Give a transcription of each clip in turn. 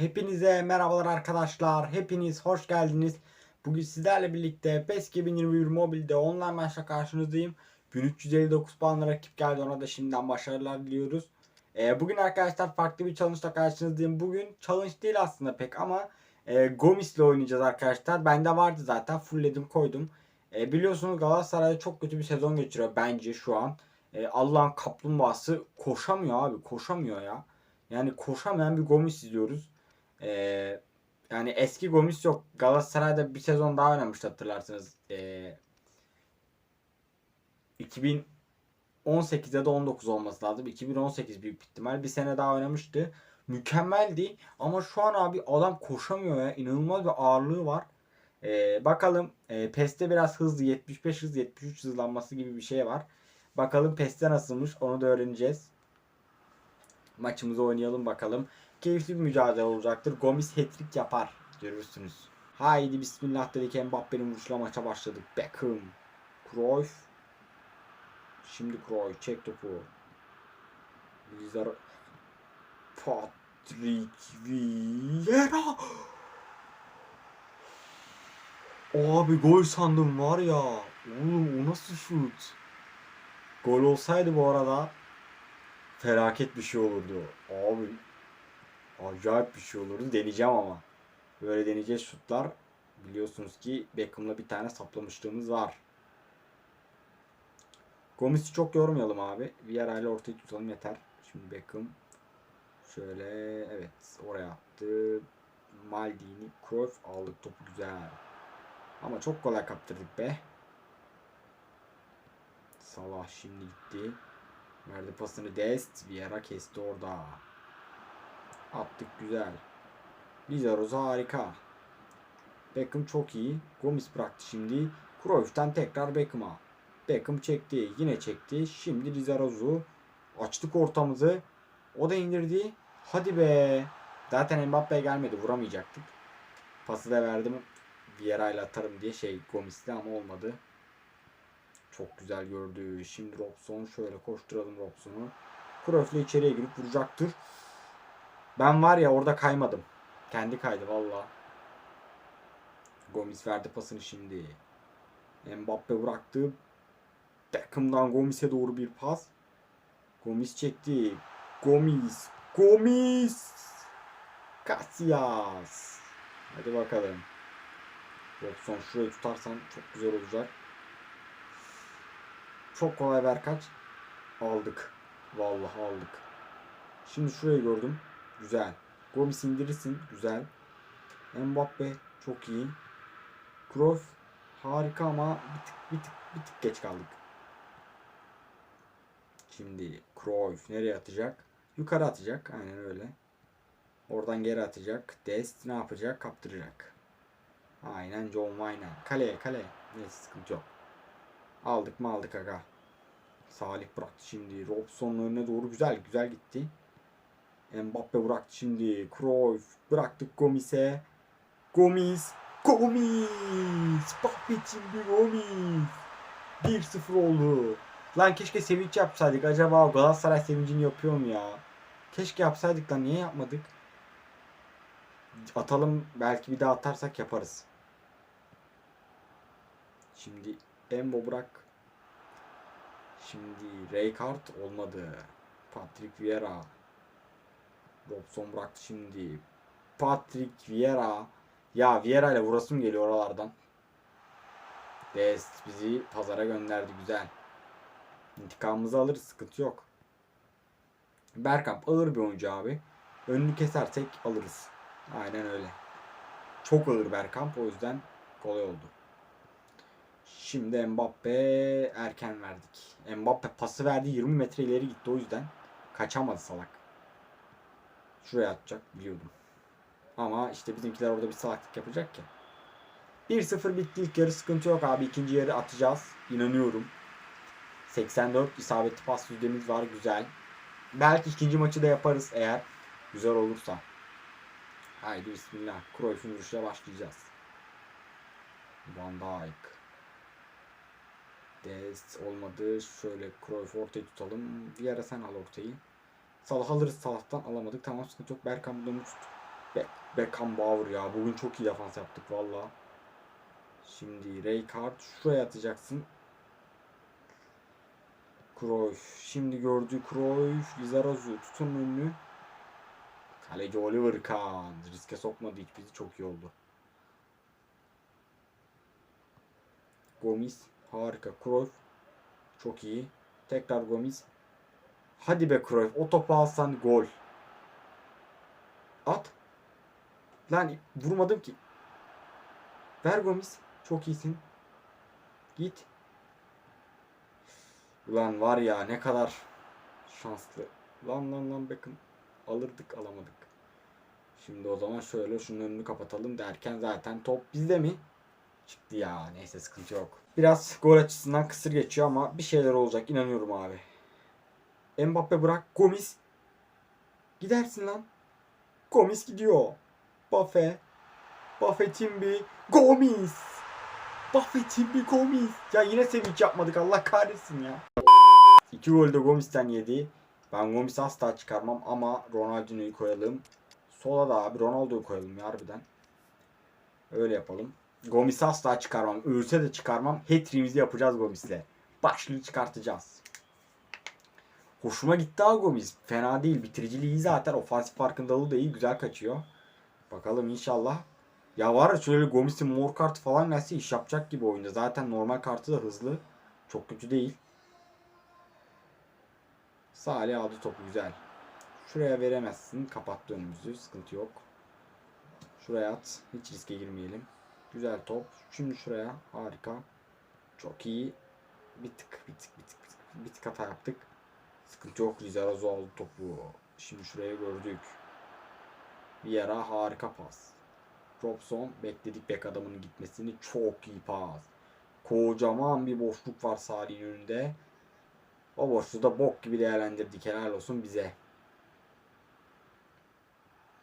Hepinize merhabalar arkadaşlar. Hepiniz hoş geldiniz. Bugün sizlerle birlikte PES 2021 mobilde online maçla karşınızdayım. 1359 puanlı rakip geldi. Ona da şimdiden başarılar diliyoruz. Ee, bugün arkadaşlar farklı bir challenge'la karşınızdayım. Bugün challenge değil aslında pek ama e, Gomis'le oynayacağız arkadaşlar. Bende vardı zaten. Fullledim koydum. E, biliyorsunuz Galatasaray çok kötü bir sezon geçiriyor bence şu an. E, Allah'ın kaplumbağası koşamıyor abi. Koşamıyor ya. Yani koşamayan bir Gomis izliyoruz. Ee, yani eski Gomis yok. Galatasaray'da bir sezon daha oynamıştı hatırlarsınız. Ee, 2018'de de 19 olması lazım. 2018 büyük ihtimal. Bir sene daha oynamıştı. Mükemmeldi. Ama şu an abi adam koşamıyor ya. İnanılmaz bir ağırlığı var. Ee, bakalım e, PES'te biraz hızlı 75 hız 73 hızlanması gibi bir şey var. Bakalım PES'te nasılmış onu da öğreneceğiz. Maçımızı oynayalım bakalım. Keyifli bir mücadele olacaktır. Gomis hat-trick yapar. Görürsünüz. Haydi bismillah dedik Mbappe'nin vuruşuyla maça başladık. Beckham. Cruyff. Şimdi Cruyff çek topu. Lizar Patrick Vieira. Abi gol sandım var ya. Oğlum o nasıl şut? Gol olsaydı bu arada felaket bir şey olurdu. Abi acayip bir şey olurdu. Deneyeceğim ama. Böyle deneyeceğiz şutlar. Biliyorsunuz ki Beckham'la bir tane saplamışlığımız var. Gomis'i çok yormayalım abi. Vieira ile ortayı tutalım yeter. Şimdi Beckham şöyle evet oraya attı. Maldini, Cruyff aldık topu güzel. Ama çok kolay kaptırdık be. Salah şimdi gitti. Verdi pasını Dest. Vieira kesti orada. Attık güzel. Lizaroza harika. Beckham çok iyi. Gomis bıraktı şimdi. Cruyff'tan tekrar Beckham'a. Beckham çekti. Yine çekti. Şimdi Lizarazu. Açtık ortamızı. O da indirdi. Hadi be. Zaten Mbappe gelmedi. Vuramayacaktık. Pası da verdim. Vieira ile atarım diye şey Gomis'le ama olmadı. Çok güzel gördü. Şimdi Robson şöyle koşturalım Robson'u. Cruyff'le içeriye girip vuracaktır. Ben var ya orada kaymadım. Kendi kaydı valla. Gomis verdi pasını şimdi. Mbappe bıraktı. Beckham'dan Gomis'e doğru bir pas. Gomis çekti. Gomis. Gomis. Casillas. Hadi bakalım. Robson şurayı tutarsan çok güzel olacak. Çok kolay ver kaç. Aldık. Vallahi aldık. Şimdi şurayı gördüm. Güzel. Gomis indirirsin. Güzel. Mbappe çok iyi. Cruyff harika ama bir tık bir tık bir tık geç kaldık. Şimdi Cruyff nereye atacak? Yukarı atacak. Aynen öyle. Oradan geri atacak. Dest ne yapacak? Kaptıracak. Aynen John Wayne. Kaleye kaleye. Neyse sıkıntı yok. Aldık mı aldık aga. Salih bıraktı şimdi. Robson'un önüne doğru güzel güzel gitti. Mbappe bıraktı şimdi. Cruyff bıraktık Gomis'e. Gomis. Gomis. Babet'in bir Gomis. 1-0 oldu. Lan keşke sevinç yapsaydık. Acaba o Galatasaray sevincini yapıyor mu ya? Keşke yapsaydık lan. Niye yapmadık? Atalım. Belki bir daha atarsak yaparız. Şimdi Embo bırak. Şimdi Rijkaard olmadı. Patrick Vieira. Robson bıraktı şimdi. Patrick Vieira. Ya Vieira ile vurasım geliyor oralardan. Dest bizi pazara gönderdi güzel. İntikamımızı alırız sıkıntı yok. Bergkamp ağır bir oyuncu abi. Önünü kesersek alırız. Aynen öyle. Çok ağır Bergkamp o yüzden kolay oldu. Şimdi Mbappe erken verdik. Mbappe pası verdi 20 metre ileri gitti o yüzden kaçamadı salak. Şuraya atacak biliyordum. Ama işte bizimkiler orada bir salaklık yapacak ki. 1-0 bitti ilk yarı sıkıntı yok abi. ikinci yarı atacağız. İnanıyorum. 84 isabetli pas yüzdemiz var güzel. Belki ikinci maçı da yaparız eğer güzel olursa. Haydi bismillah. Cruyff'un vuruşuyla başlayacağız. Van Dijk. Dest olmadı. Şöyle Cruyff ortayı tutalım. Bir ara sen al ortayı. Salah alırız Salah'tan alamadık. Tamam sıkıntı yok. Berkan tut. Bek. Beckham Bauer ya. Bugün çok iyi defans yaptık valla. Şimdi Rijkaard şuraya atacaksın. Cruyff. Şimdi gördü Cruyff. Lizarazu tutun önünü. Kaleci Oliver Kahn. Riske sokmadı hiç bizi çok iyi oldu. Gomis. Harika. Cruyff. Çok iyi. Tekrar Gomis. Hadi be Cruyff. O topu alsan gol. At. Lan vurmadım ki. Ver Gomis. Çok iyisin. Git. Ulan var ya ne kadar şanslı. Lan lan lan bakın. Alırdık alamadık. Şimdi o zaman şöyle şunun önünü kapatalım derken zaten top bizde mi? Çıktı ya. Neyse sıkıntı yok. Biraz gol açısından kısır geçiyor ama bir şeyler olacak. inanıyorum abi. Mbappe bırak. Gomis. Gidersin lan. Gomis gidiyor. Buffet. Buffet Timbi. Gomis. Buffet Timbi Gomis. Ya yine sevinç yapmadık. Allah kahretsin ya. İki gol de Gomis'ten yedi. Ben Gomis'i asla çıkarmam ama Ronaldinho'yu koyalım. Sola da abi Ronaldo'yu koyalım ya harbiden. Öyle yapalım. Gomis'i asla çıkarmam. Ölse de çıkarmam. Hat-trick'imizi yapacağız Gomis'le. Başlığı çıkartacağız. Hoşuma gitti ha Gomis. Fena değil. Bitiriciliği zaten. Ofansif farkındalığı da iyi. Güzel kaçıyor. Bakalım inşallah. Ya var ya şöyle Gomis'in mor kartı falan gelse iş yapacak gibi oyunda. Zaten normal kartı da hızlı. Çok kötü değil. Salih aldı topu güzel. Şuraya veremezsin. Kapattı önümüzü. Sıkıntı yok. Şuraya at. Hiç riske girmeyelim. Güzel top. Şimdi şuraya. Harika. Çok iyi. Bir tık bir tık bir tık bir tık, bir tık hata yaptık. Sıkıntı yok. Lizarazu aldı topu. Şimdi şuraya gördük. Yara harika pas. Robson bekledik bek adamının gitmesini. Çok iyi pas. Kocaman bir boşluk var Salih'in önünde. O boşluğu da bok gibi değerlendirdik. Helal olsun bize.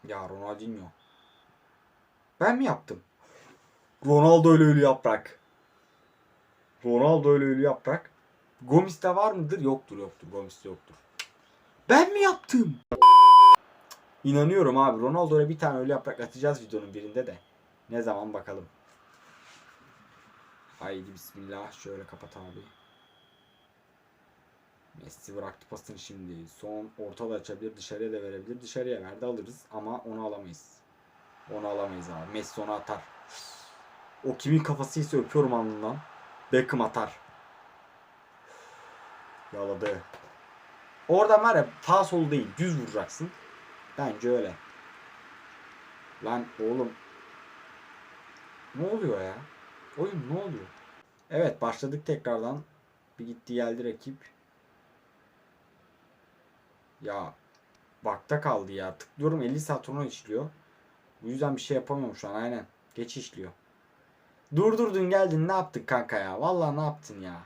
Ya Ronaldinho. Ben mi yaptım? Ronaldo öyle ölü yaprak. Ronaldo öyle ölü yaprak. Gomis'te var mıdır? Yoktur yoktur. Gomis'te yoktur. Ben mi yaptım? İnanıyorum abi. Ronaldo'ya bir tane öyle yaprak atacağız videonun birinde de. Ne zaman bakalım. Haydi bismillah. Şöyle kapat abi. Messi bıraktı pasını şimdi. Son orta da açabilir. Dışarıya da verebilir. Dışarıya verdi alırız. Ama onu alamayız. Onu alamayız abi. Messi onu atar. O kimin kafasıysa öpüyorum alnından. Beckham atar. Yaladı. Oradan var ya sağ sol değil. Düz vuracaksın. Bence öyle. Lan oğlum. Ne oluyor ya? Oyun ne oluyor? Evet başladık tekrardan. Bir gitti geldi rakip. Ya bakta kaldı ya. Tıklıyorum 50 saat sonra işliyor. Bu yüzden bir şey yapamıyorum şu an aynen. Geç işliyor. Durdurdun geldin ne yaptın kanka ya? Vallahi ne yaptın ya?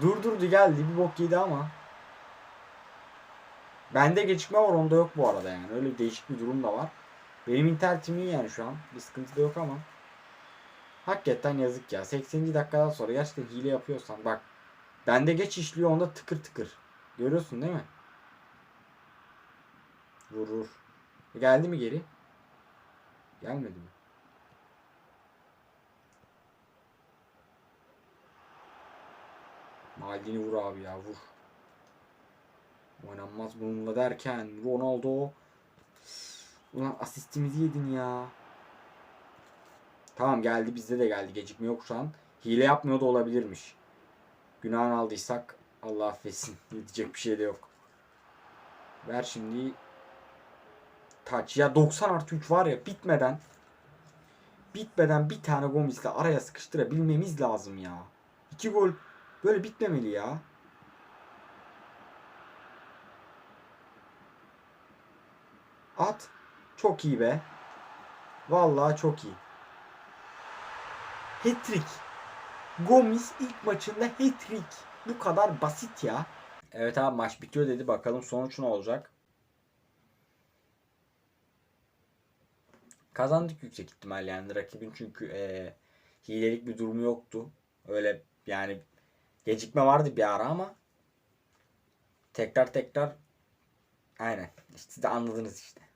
Durdurdu geldi bir bok yedi ama. Bende gecikme var onda yok bu arada yani. Öyle değişik bir durum da var. Benim internetim iyi yani şu an. Bir sıkıntı da yok ama. Hakikaten yazık ya. 80. dakikadan sonra gerçekten hile yapıyorsan bak. Bende geç işliyor onda tıkır tıkır. Görüyorsun değil mi? Vur vur. Geldi mi geri? Gelmedi mi? Maldini vur abi ya vur. Oynanmaz bununla derken Ronaldo Ulan asistimizi yedin ya. Tamam geldi bizde de geldi. Gecikme yok şu an. Hile yapmıyor da olabilirmiş. Günahını aldıysak Allah affetsin. Diyecek bir şey de yok. Ver şimdi. Taç. Ya 90 artı 3 var ya bitmeden bitmeden bir tane Gomis'le araya sıkıştırabilmemiz lazım ya. İki gol böyle bitmemeli ya. At. Çok iyi be. Vallahi çok iyi. Hat-trick. Gomis ilk maçında hat-trick. Bu kadar basit ya. Evet abi maç bitiyor dedi. Bakalım sonuç ne olacak. Kazandık yüksek ihtimal yani rakibin çünkü e, hilelik bir durumu yoktu. Öyle yani gecikme vardı bir ara ama tekrar tekrar Aynen. Siz de anladınız işte.